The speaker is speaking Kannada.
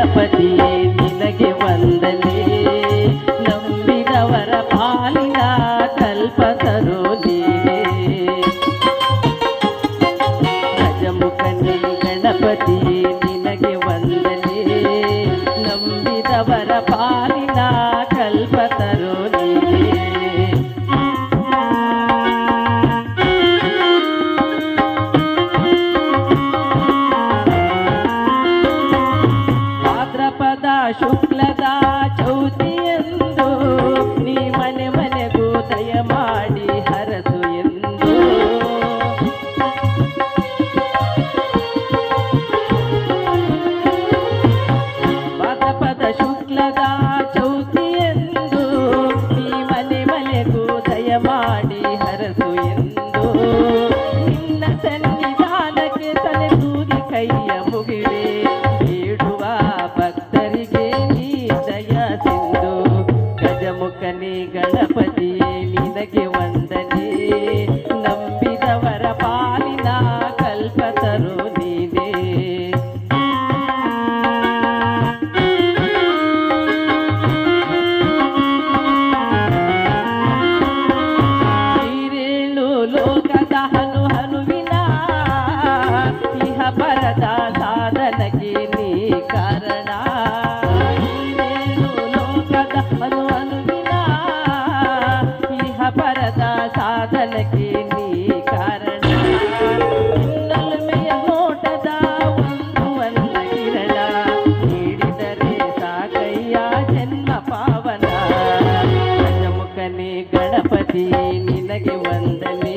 ಗಣಪತಿಯೇ ನಿನಗೆ ವಂದನೆ. ನಂಬಿದವರ ಪಾಲಿನ ಕಲ್ಪತರು ನೀನೇ ಗಜಮುಖನೇ ಗಣಪತಿಯೇ ನಿನಗೆ ವಂದನೆ. ನಂಬಿದವರ ಪಾಲಿನ ಶುಕ್ಲದ ಚೌತಿಯೆಂದು ನೀ ಮನೆ ಮನೆಗೂ ದಯ ಮಾಡಿ ಹರಸು ಎಂದು ಭಾದ್ರಪದ ಶುಕ್ಲದ ಗಣಪತಿ ನಿನಗೆ ವಂದನೆ.